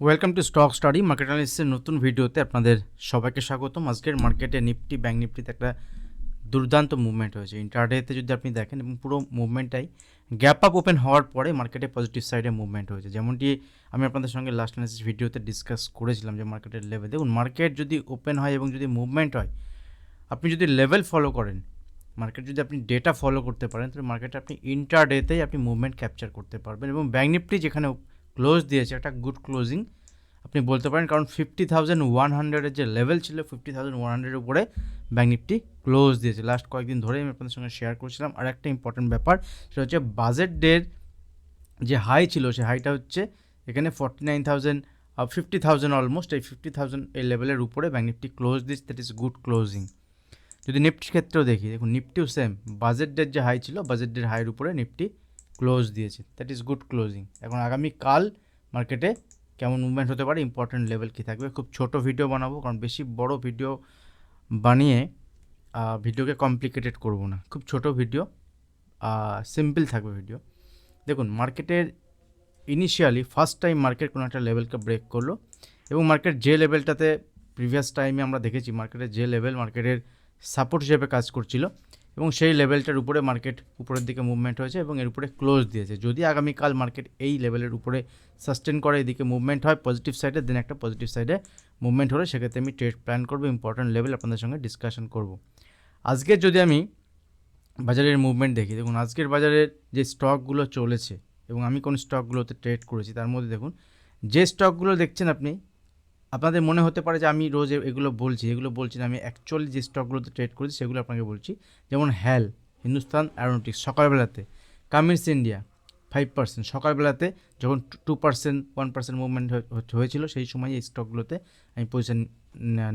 Welcome to stock study market অ্যানালিসিসের নতুন ভিডিওতে আপনাদের সবাইকে স্বাগতম। আজকের মার্কেটে নিফটি ব্যাঙ্ক নিফটিতে একটা দুর্দান্ত মুভমেন্ট হয়েছে। ইন্টারডেতে যদি আপনি দেখেন, এবং পুরো মুভমেন্টটাই গ্যাপ আপ ওপেন হওয়ার পরে মার্কেটে পজিটিভ সাইডে মুভমেন্ট হয়েছে। যেমনটি আমি আপনাদের সঙ্গে লাস্ট অ্যানালিসিস ভিডিওতে ডিসকাস করেছিলাম যে মার্কেটের লেভেল দেখুন মার্কেট যদি ওপেন হয় এবং যদি মুভমেন্ট হয়, আপনি যদি লেভেল ফলো করেন মার্কেট যদি আপনি ডেটা ফলো করতে পারেন, তাহলে মার্কেটে আপনি ইন্টারডেতেই আপনি মুভমেন্ট ক্যাপচার করতে পারবেন। এবং ব্যাঙ্ক নিফটি যেখানে ক্লোজ দিয়েছে, একটা গুড ক্লোজিং আপনি বলতে পারেন, কারণ ফিফটি থাউজেন্ড ওয়ান হান্ড্রেডের যে লেভেল ছিল ফিফটি থাউজেন্ড ওয়ান হান্ড্রেডের উপরে ব্যাঙ্ক নিফটি ক্লোজ দিয়েছে। লাস্ট কয়েকদিন ধরেই আমি আপনাদের সঙ্গে শেয়ার করছিলাম। আর একটা ইম্পর্টেন্ট ব্যাপার, সেটা হচ্ছে বাজেট ডের যে হাই ছিল, সেই হাইটা হচ্ছে এখানে forty nine thousand fifty thousand almost এই ফিফটি থাউজেন্ড এই লেভেলের উপরে Bank Nifty close this that is good closing যদি নিফটির ক্ষেত্রেও দেখি, দেখুন নিফটিও সেম বাজেট ডের যে হাই ছিল বাজেট ডের হাইয়ের উপরে নিফটি ক্লোজ দিয়েছে। দ্যাট ইজ গুড ক্লোজিং এখন আগামী কাল মার্কেটে কেমন মুভমেন্ট হতে পারে ইম্পর্টেন্ট লেভেল কী থাকবে? খুব ছোট ভিডিও বানাবো, কারণ বেশি বড় ভিডিও বানিয়ে ভিডিওকে কমপ্লিকেটেড করব না। খুব ছোট ভিডিও সিম্পল থাকবে ভিডিও দেখুন মার্কেটের ইনিশিয়ালি ফার্স্ট টাইম মার্কেট কোনো একটা লেভেলকে ব্রেক করল, এবং মার্কেট যে লেভেলটাতে প্রিভিয়াস টাইমে আমরা দেখেছি মার্কেটের যে লেভেল মার্কেটের সাপোর্ট হিসেবে কাজ করছিল এবং সেই লেভেলটার উপরে মার্কেট উপরের দিকে মুভমেন্ট হয়েছে এবং এর উপরে ক্লোজ দিয়েছে। যদি আগামীকাল মার্কেট এই লেভেলের উপরে সাস্টেন করে, এদিকে মুভমেন্ট হয় পজিটিভ সাইডে দেন একটা পজিটিভ সাইডে মুভমেন্ট হলে, সেক্ষেত্রে আমি ট্রেড প্ল্যান করব ইম্পর্ট্যান্ট লেভেল আপনাদের সঙ্গে ডিসকাশন করব। আজকে যদি আমি বাজারের মুভমেন্ট দেখি, দেখুন আজকের বাজারের যে স্টকগুলো চলেছে এবং আমি কোন স্টকগুলোতে ট্রেড করেছি, তার মধ্যে দেখুন, যে স্টকগুলো দেখছেন আপনি আপনাদের মনে হতে পারে যে আমি রোজ এগুলো বলছি এগুলো বলছি না, আমি অ্যাকচুয়ালি যে স্টকগুলোতে ট্রেড করেছি সেগুলো আপনাকে বলছি। যেমন হ্যাল হিন্দুস্তান অ্যারোনটিক্স সকালবেলাতে কামিন্স ইন্ডিয়া ফাইভ পার্সেন্ট সকালবেলাতে যখন two percent one percent movement হয়েছিল, সেই সময় এই স্টকগুলোতে আমি পজিশন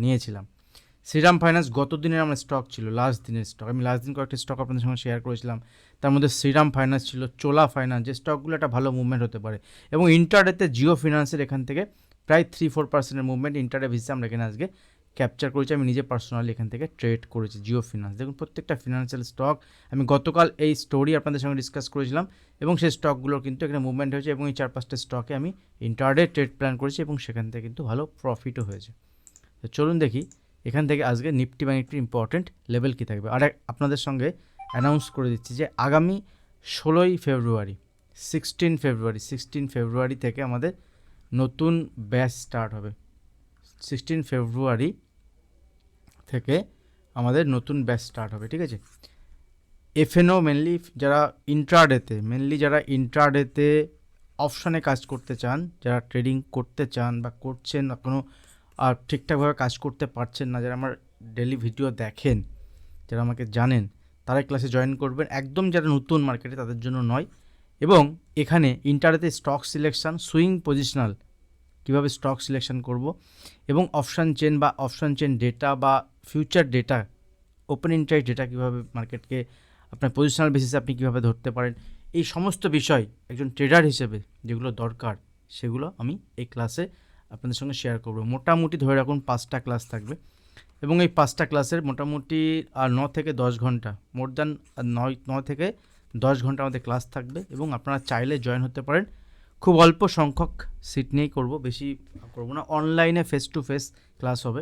নিয়েছিলাম। শ্রীরাম ফাইন্যান্স গত দিনের আমার স্টক ছিল লাস্ট দিনের স্টক আমি লাস্ট দিন কয়েকটা স্টক আপনাদের সঙ্গে শেয়ার করেছিলাম। তার মধ্যে শ্রীরাম ফাইন্যান্স ছিল চোলা ফাইন্যান্স যে স্টকগুলো একটা ভালো মুভমেন্ট হতে পারে। এবং ইন্টারডেতে জিও ফিনান্সের এখান থেকে প্রায় থ্রি ফোর পার্সেন্টের মুভমেন্ট ইন্টারডে ভিসে আমরা এখানে আজকে ক্যাপচার করেছি। আমি নিজে পার্সোনালি এখান থেকে ট্রেড করেছি জিও ফিনান্স দেখুন, প্রত্যেকটা ফিনান্সিয়াল স্টক আমি গতকাল এই স্টোরি আপনাদের সঙ্গে ডিসকাস করেছিলাম এবং সেই স্টকগুলোর কিন্তু এখানে মুভমেন্ট হয়েছে এবং এই চার পাঁচটা স্টকে আমি ইন্টারডে ট্রেড প্ল্যান করেছি এবং সেখান থেকে কিন্তু ভালো প্রফিটও হয়েছে। তো চলুন দেখি, এখান থেকে আজকে নিফটি বা একটি ইম্পর্টেন্ট লেভেল কী থাকবে। আর আপনাদের সঙ্গে অ্যানাউন্স করে দিচ্ছি যে আগামী ষোলোই ফেব্রুয়ারি সিক্সটিন ফেব্রুয়ারি সিক্সটিন ফেব্রুয়ারি থেকে আমাদের নতুন ব্যাচ স্টার্ট হবে। সিক্সটিন ফেব্রুয়ারি থেকে আমাদের নতুন ব্যাচ স্টার্ট হবে, ঠিক আছে? এফএনও মেনলি যারা ইন্ট্রাডেতে মেনলি যারা ইন্ট্রাডেতে অপশানে কাজ করতে চান, যারা ট্রেডিং করতে চান বা করছেন কোনো, আর ঠিকঠাকভাবে কাজ করতে পারছেন না, যারা আমার ডেলি ভিডিও দেখেন, যারা আমাকে জানেন, তারাই ক্লাসে জয়েন করবেন। একদম যারা নতুন মার্কেটে তাদের জন্য নয়। এবং এখানে ইন্টারেতে স্টক সিলেকশন সুইং পজিশনাল কীভাবে স্টক সিলেকশন করব এবং অপশান চেন বা অপশান চেন ডেটা বা future data open interest data কীভাবে মার্কেটকে আপনার পজিশনাল বেসিসে আপনি কীভাবে ধরতে পারেন, এই সমস্ত বিষয় একজন ট্রেডার হিসেবে যেগুলো দরকার, সেগুলো আমি এই ক্লাসে আপনাদের সঙ্গে শেয়ার করব। মোটামুটি ধরে রাখুন পাঁচটা ক্লাস থাকবে এবং এই পাঁচটা ক্লাসের মোটামুটি আর ন থেকে দশ ঘণ্টা মোর দ্যান নয় ন থেকে দশ ঘণ্টা আমাদের ক্লাস থাকবে এবং আপনারা চাইলে জয়েন হতে পারেন। খুব অল্প সংখ্যক সিট নিয়েই করব, বেশি করব না। অনলাইনে ফেস টু ফেস ক্লাস হবে।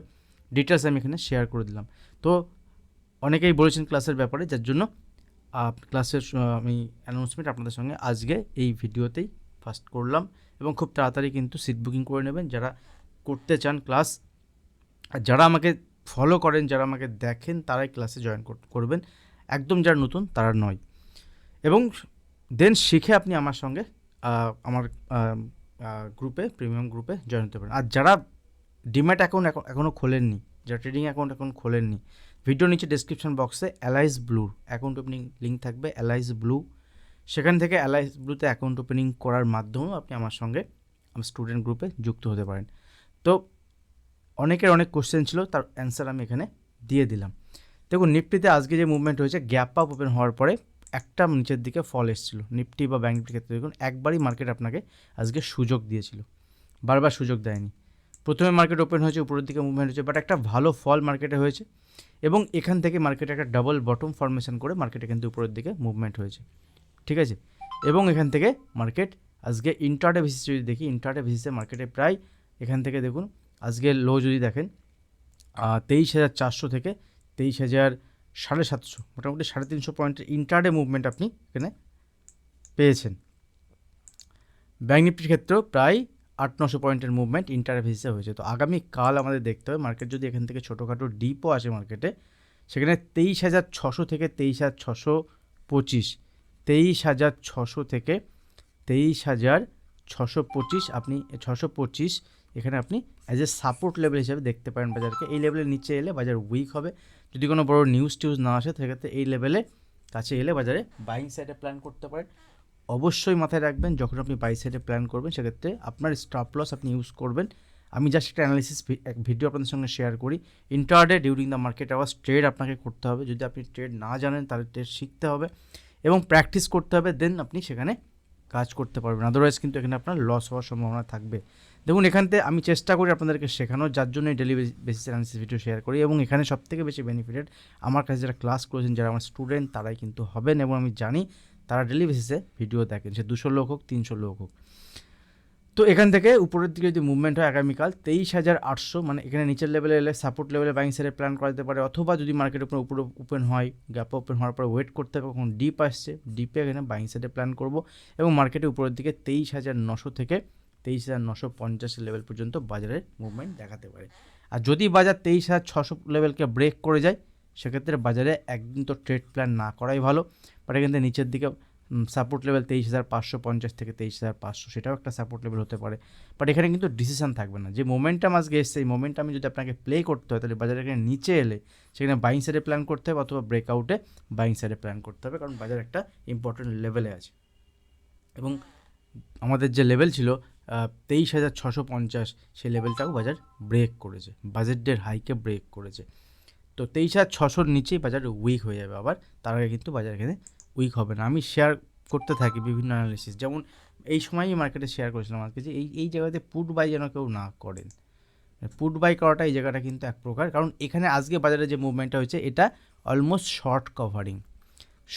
ডিটেলস আমি এখানে শেয়ার করে দিলাম। তো অনেকেই বলেছেন ক্লাসের ব্যাপারে, যার জন্য ক্লাসের আমি অ্যানাউন্সমেন্ট আপনাদের সঙ্গে আজকে এই ভিডিওতেই ফার্স্ট করলাম এবং খুব তাড়াতাড়ি কিন্তু সিট বুকিং করে নেবেন। যারা করতে চান ক্লাস আর যারা আমাকে ফলো করেন, যারা আমাকে দেখেন, তারাই ক্লাসে জয়েন করবেন। একদম যারা নতুন, তারা নয়। এবং দেন শিখে আপনি আমার সঙ্গে আমার গ্রুপে প্রিমিয়াম গ্রুপে জয়েন হতে পারেন। আর যারা ডিম্যাট অ্যাকাউন্ট এখন এখনও খোলেননি, যারা ট্রেডিং অ্যাকাউন্ট এখন খোলেননি ভিডিও নিচে ডিসক্রিপশন বক্সে অ্যালাইস ব্লুর অ্যাকাউন্ট ওপেনিং লিঙ্ক থাকবে অ্যালাইস ব্লু সেখান থেকে অ্যালাইস ব্লুতে অ্যাকাউন্ট ওপেনিং করার মাধ্যমেও আপনি আমার সঙ্গে, আমার স্টুডেন্ট গ্রুপে যুক্ত হতে পারেন। তো অনেকের অনেক কোশ্চেন ছিল, তার অ্যান্সার আমি এখানে দিয়ে দিলাম। দেখুন নিফটিতে আজকে যে মুভমেন্ট হয়েছে গ্যাপ আপ ওপেন হওয়ার পরে একটা নিচের দিকে ফল এসেছিল। নিফটি বা ব্যাঙ্ক নিফটির ক্ষেত্রে দেখুন, একবারই মার্কেট আপনাকে আজকে সুযোগ দিয়েছিল। বারবার সুযোগ দেয়নি। প্রথমে মার্কেট ওপেন হয়েছে, উপরের দিকে মুভমেন্ট হয়েছে বাট একটা ভালো ফল মার্কেটে হয়েছে এবং এখান থেকে মার্কেটে একটা ডাবল বটম ফরমেশন করে মার্কেটে কিন্তু উপরের দিকে মুভমেন্ট হয়েছে। ঠিক আছে? এবং এখান থেকে মার্কেট আজকে ইন্টারডে বেসিস যদি দেখি ইন্টারডে বেসিসে মার্কেটে প্রায় এখান থেকে দেখুন, আজকে লো যদি দেখেন তেইশ হাজার চারশো থেকে তেইশ হাজার সাড়ে সাতশো, মোটামুটি সাড়ে তিনশো পয়েন্টের ইন্টারডে মুভমেন্ট আপনি এখানে পেয়েছেন। ব্যাঙ্ক নিফটির ক্ষেত্রেও প্রায় আট নশো পয়েন্টের মুভমেন্ট ইন্টার বেসিসে হয়েছে। তো আগামী কাল আমাদের দেখতে হবে মার্কেট যদি এখান থেকে ছোটোখাটো ডিপও আসে মার্কেটে সেখানে তেইশ হাজার ছশো থেকে তেইশ হাজার ছশো পঁচিশ, তেইশ হাজার ছশো থেকে তেইশ হাজার ছশো পঁচিশ আপনি, ছশো পঁচিশ এখানে আপনি অ্যাজ এ সাপোর্ট লেভেল হিসেবে দেখতে পারেন বাজারকে। এই লেভেলের নিচে এলে বাজার উইক হবে। যদি কোনো বড় নিউজ টিউজ না আসে, সেক্ষেত্রে এই লেভেলে কাছে এলে বাজারে বাইং সাইডে প্ল্যান করতে পারেন। অবশ্যই মাথায় রাখবেন, যখন আপনি বাই সাইডে প্ল্যান করবেন, সেক্ষেত্রে আপনার স্টপ লস আপনি ইউজ করবেন। আমি জাস্ট একটা অ্যানালিসিস ভিডিও আপনাদের সঙ্গে শেয়ার করি। Intraday during the market hours trade আপনাকে করতে হবে। যদি আপনি ট্রেড না জানেন, তাহলে ট্রেড শিখতে হবে এবং প্র্যাকটিস করতে হবে দেন আপনি সেখানে কাজ করতে পারবেন। আদারওয়াইজ কিন্তু এখানে আপনার লস হওয়ার সম্ভাবনা থাকবে। দেখুন, এখান থেকে আমি চেষ্টা করি আপনাদেরকে শেখানোর যার জন্য daily basis analysis video share করি এবং এখানে সবথেকে বেশি বেনিফিটেড আমার কাছে যারা ক্লাস করেছেন, যারা আমার স্টুডেন্ট তারাই কিন্তু হবেন এবং আমি জানি তারা ডেলি বেসিসে ভিডিও দেখেন। সে দুশো লোক হোক, তিনশো লোক হোক। তো এখান থেকে উপরের দিকে যদি মুভমেন্ট হয় আগামীকাল, তেইশ হাজার আটশো মানে এখানে নিচের লেভেলে এলে সাপোর্ট লেভেলে বাইং সাইডে প্ল্যান করা যেতে পারে, অথবা যদি মার্কেট উপরে উপরে ওপেন হয় গ্যাপ ওপেন হওয়ার পর ওয়েট করতে হবে, কখন ডিপ আসছে ডিপে এখানে বাইং সাইডে প্ল্যান করব এবং মার্কেটে উপরের দিকে তেইশ হাজার নশো থেকে তেইশ হাজার নশো পঞ্চাশের লেভেল পর্যন্ত বাজারের মুভমেন্ট দেখাতে পারে। আর যদি বাজার তেইশ হাজার ছশো লেভেলকে ব্রেক করে যায়, সেক্ষেত্রে বাজারে একদিন তো ট্রেড প্ল্যান না করাই ভালো। বাট এখান থেকে নিচের দিকে সাপোর্ট লেভেল তেইশ হাজার পাঁচশো পঞ্চাশ থেকে তেইশ হাজার পাঁচশো, সেটাও একটা সাপোর্ট লেভেল হতে পারে। বাট এখানে কিন্তু ডিসিশন থাকবে না। যে মোমেন্টাম আজকে এসছে, এই মোমেন্টামে যদি আপনাকে প্লে করতে হয়, তাহলে বাজারে এখানে নিচে এলে, সেখানে বাইং সাইডে প্ল্যান করতে হবে অথবা ব্রেকআউটে বাইং সাইডে প্ল্যান করতে হবে, কারণ বাজার একটা ইম্পর্টেন্ট লেভেলে আছে। এবং আমাদের যে লেভেল ছিল তেইশ হাজার ছশো পঞ্চাশ সেই লেভেলটাও বাজার ব্রেক করেছে। বাজেটের হাইকে ব্রেক করেছে। তো তেইশ হাজার ছশোর নিচেই বাজার উইক হয়ে যাবে আবার। তার আগে কিন্তু বাজার এখানে উইক হবে না। আমি শেয়ার করতে থাকি বিভিন্ন অ্যানালিসিস যেমন এই সময়ই মার্কেটে শেয়ার করেছিলাম আজকে যে এই এই জায়গাতে পুট বাই যেন কেউ না করেন। পুট বাই করাটা এই জায়গাটা কিন্তু এক প্রকার। কারণ এখানে আজকে বাজারে যে মুভমেন্টটা হয়েছে, এটা almost short covering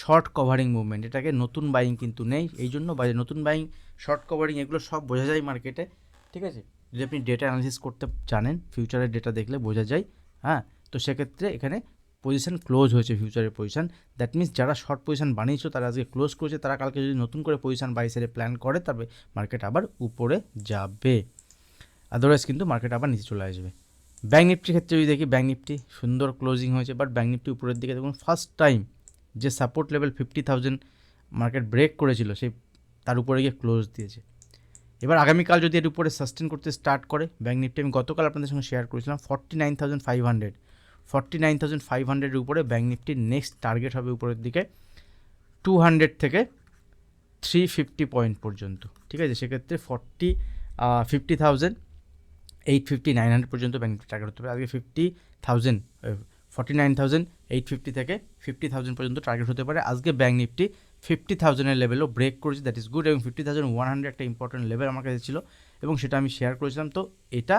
short covering movement এটাকে নতুন বাইং কিন্তু নেই। এই জন্য বাজার নতুন বাইং শর্ট কভারিং এগুলো সব বোঝা যায় মার্কেটে, ঠিক আছে? যদি আপনি ডেটা অ্যানালিসিস করতে জানেন ফিউচারের ডেটা দেখলে বোঝা যায় হ্যাঁ? তো সেক্ষেত্রে এখানে পজিশন ক্লোজ হয়েছে ফিউচারের পজিশন দ্যাট মিনস যারা শর্ট পজিশন বানিয়েছো, তারা আজকে ক্লোজ করেছে, তারা কালকে যদি নতুন করে পজিশন বাই সাইডে প্ল্যান করে, তবে মার্কেট আবার উপরে যাবে। আদারওয়াইজ কিন্তু মার্কেট আবার নিচে চলে আসবে। ব্যাঙ্ক নিফটির ক্ষেত্রে যদি দেখি ব্যাঙ্ক নিফটি সুন্দর ক্লোজিং হয়েছে বাট ব্যাঙ্ক নিফটি উপরের দিকে দেখুন ফার্স্ট টাইম যে support level fifty thousand market break করেছিল, সেই তার উপরে গিয়ে ক্লোজ দিয়েছে। এবার আগামীকাল যদি এর উপরে সাস্টেন করতে স্টার্ট করে ব্যাঙ্ক নিফটি আমি গতকাল আপনাদের সঙ্গে শেয়ার করেছিলাম forty nine thousand five hundred forty nine thousand five হান্ড্রেডের উপরে ব্যাঙ্ক নিফটির নেক্সট টার্গেট হবে উপরের দিকে টু হান্ড্রেড থেকে থ্রি ফিফটি পয়েন্ট পর্যন্ত। ঠিক আছে? সেক্ষেত্রে forty fifty thousand eight fifty nine hundred পর্যন্ত ব্যাঙ্ক নিফটি টার্গেট হতে পারে আজকে fifty thousand forty nine thousand eight fifty থেকে ফিফটি থাউজেন্ড পর্যন্ত টার্গেট হতে পারে। আজকে ব্যাঙ্ক নিফটি ফিফটি থাউজেন্ডের লেভেলও ব্রেক করেছি দ্যাট ইজ গুড এবং ফিফটি থাউজেন্ড ওয়ান হান্ড্রেড একটা ইম্পর্টেন্ট লেভেল আমার কাছে ছিল, এবং সেটা আমি শেয়ার করেছিলাম। তো এটা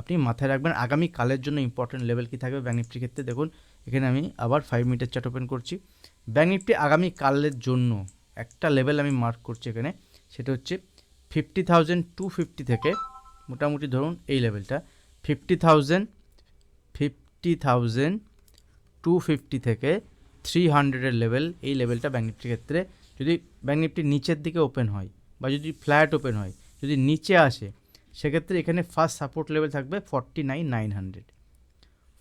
আপনি মাথায় রাখবেন, আগামী কালের জন্য ইম্পর্টেন্ট লেভেল কী থাকবে ব্যাঙ্ক নিফটির ক্ষেত্রে? দেখুন, এখানে আমি আবার ফাইভ মিনিটের চার্ট ওপেন করছি। ব্যাঙ্ক নিফটি আগামী কালের জন্য একটা লেভেল আমি মার্ক করছি এখানে, সেটা হচ্ছে ফিফটি থাউজেন্ড টু ফিফটি থেকে, মোটামুটি ধরুন এই লেভেলটা fifty thousand fifty thousand two fifty থেকে থ্রি হান্ড্রেডের লেভেল এই লেভেলটা ব্যাঙ্ক নিফটির ক্ষেত্রে যদি ব্যাঙ্ক নিফটির নিচের দিকে ওপেন হয় বা যদি ফ্ল্যাট ওপেন হয়, যদি নিচে আসে, সেক্ষেত্রে এখানে ফার্স্ট সাপোর্ট লেভেল থাকবে forty nine nine hundred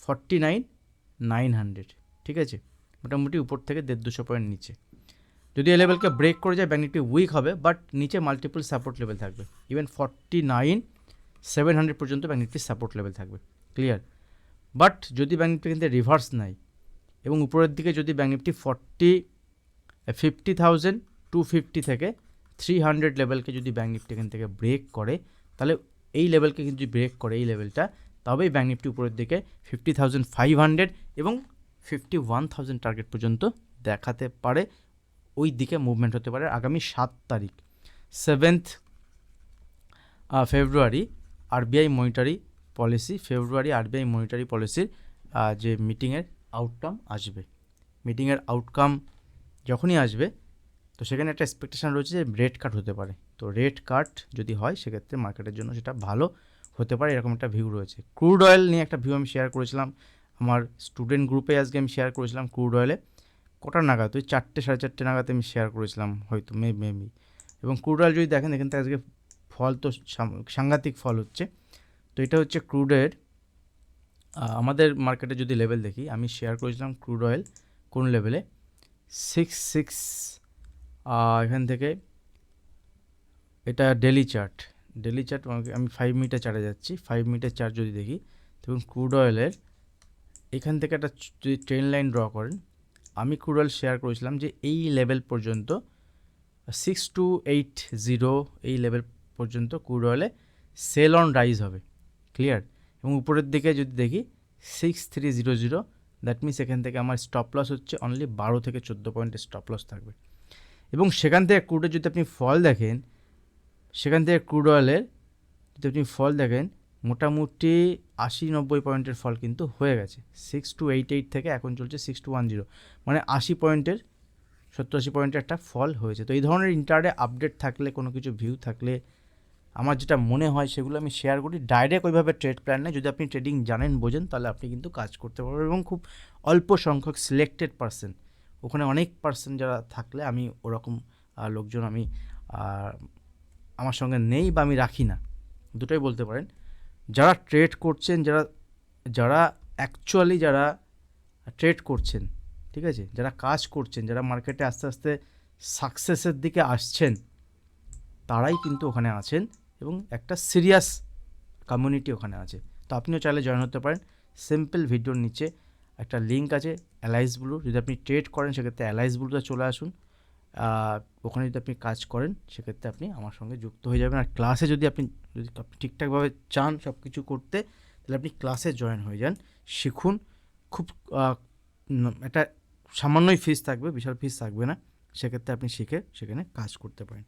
forty nine nine hundred ঠিক আছে? মোটামুটি উপর থেকে দেড় দুশো পয়েন্ট নিচে। যদি এই লেভেলকে ব্রেক করে যায় ব্যাঙ্ক নিফটি উইক হবে বাট নিচে মাল্টিপল সাপোর্ট লেভেল থাকবে। Even forty nine seven hundred পর্যন্ত ব্যাঙ্ক নিফটির সাপোর্ট লেভেল থাকবে ক্লিয়ার বাট যদি ব্যাঙ্ক নিফটি কিন্তু রিভার্স নেয় এবং উপরের দিকে যদি Bank Nifty forty fifty thousand, two fifty থেকে থ্রি হান্ড্রেড লেভেলকে যদি ব্যাঙ্ক নিফটি এখান থেকে ব্রেক করে, তাহলে এই লেভেলকে কিন্তু ব্রেক করে এই লেভেলটা, তবেই ব্যাঙ্ক নিফটি উপরের দিকে ফিফটি থাউজেন্ড ফাইভ হান্ড্রেড এবং ফিফটি ওয়ান থাউজেন্ড টার্গেট পর্যন্ত দেখাতে পারে। ওই দিকে মুভমেন্ট হতে পারে আগামী সাত তারিখ, seventh February RBI monetary policy, February RBI monetary পলিসির যে মিটিংয়ের আউটকাম আসবে। মিটিংয়ের আউটকাম যখনই আসবে, তো সেখানে একটা এক্সপেকটেশান রয়েছে যে রেট কাট হতে পারে। তো রেট কাট যদি হয়, সেক্ষেত্রে মার্কেটের জন্য সেটা ভালো হতে পারে, এরকম একটা ভিউ রয়েছে। ক্রুড অয়েল নিয়ে একটা ভিউ আমি শেয়ার করেছিলাম। আমার স্টুডেন্ট গ্রুপে আজকে আমি শেয়ার করেছিলাম ক্রুড অয়েলে কটা নাগাদ? ওই চারটে, সাড়ে চারটে নাগাদ আমি শেয়ার করেছিলাম, হয়তো মে মে মেবি এবং ক্রুড অয়েল যদি দেখেন এখান থেকে আজকে ফল তো সাংঘাতিক ফল হচ্ছে। তো এটা হচ্ছে ক্রুডের আমাদের মার্কেটে যদি লেভেল দেখি, আমি শেয়ার করেছিলাম ক্রুড অয়েল কোন লেভেলে সিক্স সিক্স এখান থেকে এটা ডেলি চার্ট ডেলি চার্ট আমি ফাইভ মিটার চার্টে যাচ্ছি ফাইভ মিটার চার্ট যদি দেখি, দেখুন ক্রুড অয়েলের এখান থেকে একটা যদি ট্রেন লাইন ড্র করেন, আমি ক্রুড অয়েল শেয়ার করেছিলাম যে এই লেভেল পর্যন্ত সিক্স টু এইট জিরো এই লেভেল পর্যন্ত ক্রুড অয়েলে সেল অন রাইজ হবে ক্লিয়ার এবং উপরের দিকে যদি দেখি six three zero zero that means এখান থেকে আমার স্টপ লস হচ্ছে অনলি বারো থেকে চোদ্দ পয়েন্টের স্টপ লস থাকবে। এবং সেখান থেকে ক্রুডের যদি আপনি ফল দেখেন, সেখান থেকে ক্রুড অয়েলের যদি আপনি ফল দেখেন, মোটামুটি আশি নব্বই পয়েন্টের ফল কিন্তু হয়ে গেছে। সিক্স টু এইট এইট থেকে এখন চলছে সিক্স টু ওয়ান জিরো মানে আশি পয়েন্টের সত্তর আশি পয়েন্টের একটা ফল হয়েছে। তো এই ধরনের ইন্টারডে আপডেট থাকলে, কোনো কিছু ভিউ থাকলে আমার যেটা মনে হয় সেগুলো আমি শেয়ার করি। ডাইরেক্ট ওইভাবে ট্রেড প্ল্যান নেই। যদি আপনি ট্রেডিং জানেন, বোঝেন, তাহলে আপনি কিন্তু কাজ করতে পারবেন এবং খুব অল্প সংখ্যক সিলেক্টেড পার্সন ওখানে অনেক পার্সন যারা থাকলে আমি ওরকম লোকজন আমি আমার সঙ্গে নেই বা আমি রাখি না। দুটোই বলতে পারেন। যারা ট্রেড করছেন, যারা যারা অ্যাকচুয়ালি যারা ট্রেড করছেন, ঠিক আছে? যারা কাজ করছেন, যারা মার্কেটে আস্তে আস্তে সাকসেসের দিকে আসছেন, তারাই কিন্তু ওখানে আছেন। এবং একটা সিরিয়াস কমিউনিটি ওখানে আছে। তো আপনিও চাইলে জয়েন হতে পারেন। সিম্পল ভিডিওর নিচে একটা লিঙ্ক আছে অ্যালাইস ব্লু যদি আপনি ট্রেড করেন, সেক্ষেত্রে অ্যালাইস ব্লুতে চলে আসুন। ওখানে যদি আপনি কাজ করেন, সেক্ষেত্রে আপনি আমার সঙ্গে যুক্ত হয়ে যাবেন। আর ক্লাসে যদি আপনি যদি আপনি ঠিকঠাকভাবে চান সব কিছু করতে, তাহলে আপনি ক্লাসে জয়েন হয়ে যান। শিখুন। খুব একটা সামান্যই ফিস থাকবে, বিশাল ফিস থাকবে না। সেক্ষেত্রে আপনি শিখে সেখানে কাজ করতে পারেন।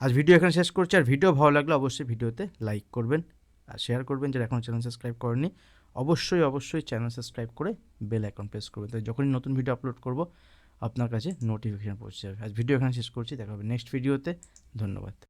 আজ ভিডিও এখানে শেষ করছি। আর ভিডিও ভালো লাগলে অবশ্যই ভিডিওতে লাইক করবেন আর শেয়ার করবেন যারা এখনও চ্যানেল সাবস্ক্রাইব করেনি অবশ্যই অবশ্যই চ্যানেল সাবস্ক্রাইব করে বেল আইকন প্রেস করবেন। তাই যখনই নতুন ভিডিও আপলোড করব, আপনার কাছে নোটিফিকেশান পৌঁছে যাবে। আজ ভিডিও এখানে শেষ করছি। দেখা হবে নেক্সট ভিডিওতে ধন্যবাদ।